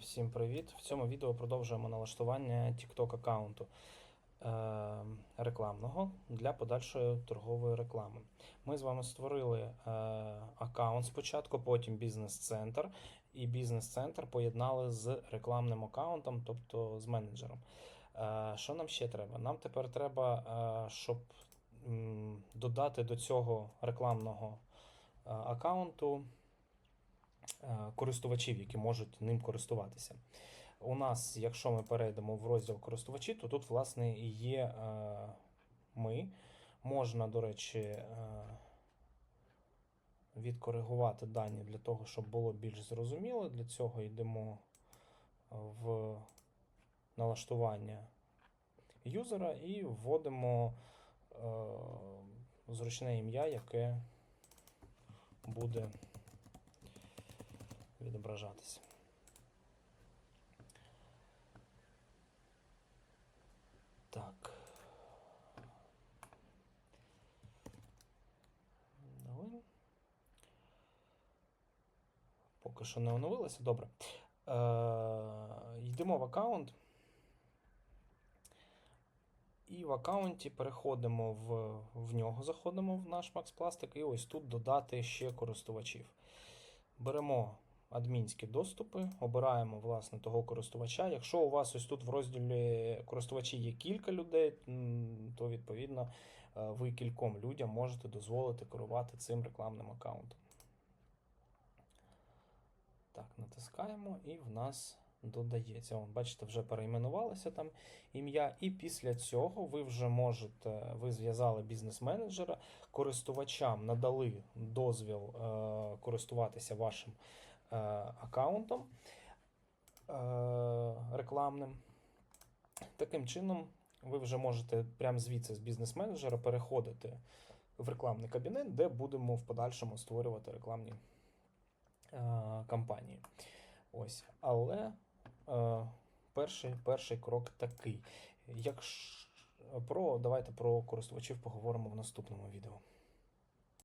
Всім привіт! В цьому відео продовжуємо налаштування TikTok аккаунту е, рекламного для подальшої торгової реклами. Ми з вами створили е, аккаунт спочатку, потім бізнес-центр, і бізнес-центр поєднали з рекламним аккаунтом, тобто з менеджером. Е, що нам ще треба? Нам тепер треба, щоб додати до цього рекламного аккаунту користувачів, які можуть ним користуватися. У нас, якщо ми перейдемо в розділ користувачі, то тут, власне, є е, ми. Можна, до речі, е, відкоригувати дані для того, щоб було більш зрозуміло. Для цього йдемо в налаштування юзера і вводимо е, зручне ім'я, яке буде відображатися. Так. Поки що не оновилося. Добре. Е, йдемо в аккаунт. І в аккаунті переходимо в, в нього, заходимо в наш Max Plastic, і ось тут додати ще користувачів. Беремо адмінські доступи, обираємо власне того користувача. Якщо у вас ось тут в розділі користувачі є кілька людей, то відповідно е, ви кільком людям можете дозволити керувати цим рекламним аккаунтом. Так, натискаємо, і в нас додається. Вон, бачите, вже перейменувалося там ім'я. І після цього ви вже можете, ви зв'язали бізнес-менеджера, користувачам надали дозвіл е, користуватися вашим аккаунтом е, рекламним. Таким чином, ви вже можете прямо звідси з бізнес-менеджера переходити в рекламний кабінет, де будемо в подальшому створювати рекламні е, кампанії. Ось. Але е, перший, перший крок такий. Якщо про, давайте про користувачів поговоримо в наступному відео.